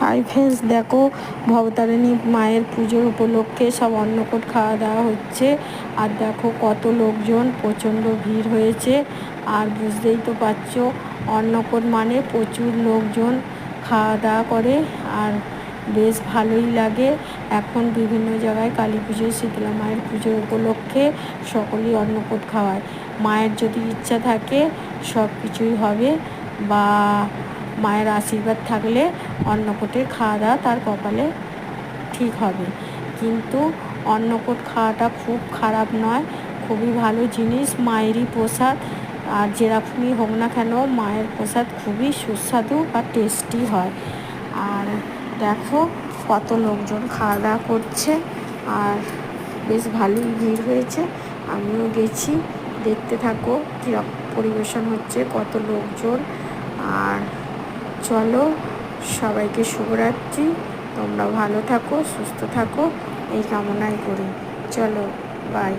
Hi friends দেখো, ভবতারিণী মায়ের পুজোর উপলক্ষে সব অন্নকূট খাওয়া দাওয়া হচ্ছে। আর দেখো, কত লোকজন, প্রচণ্ড ভিড় হয়েছে। আর বুঝতেই তো পারছ, অন্নকূট মানে প্রচুর লোকজন খাওয়া দাওয়া করে। আর বেশ ভালোই লাগে। এখন বিভিন্ন জায়গায় কালী পুজো, শীতলা মায়ের পুজোর উপলক্ষে সকলেই অন্নকূট খাওয়ায়। মায়ের যদি ইচ্ছা থাকে, সব কিছুই হবে। বা মায়ের আশীর্বাদ থাকলে অন্নকূটের খাওয়া দাওয়া তার কপালে ঠিক হবে। কিন্তু অন্নকূট খাওয়াটা খুব খারাপ নয়, খুবই ভালো জিনিস। মায়েরই প্রসাদ, আর যেরকমই হোক না কেন, মায়ের প্রসাদ খুবই সুস্বাদু বা টেস্টি হয়। আর দেখো কত লোকজন খাওয়া দাওয়া করছে, আর বেশ ভালোই ভিড় হয়েছে। আমিও গেছি, দেখতে থাকো কীরকম পরিবেশন হচ্ছে, কত লোকজন। আর চলো সবাইকে শুভরাত্রি। তোমরা ভালো থাকো সুস্থ থাকো এই কামনাই করি। চলো বাই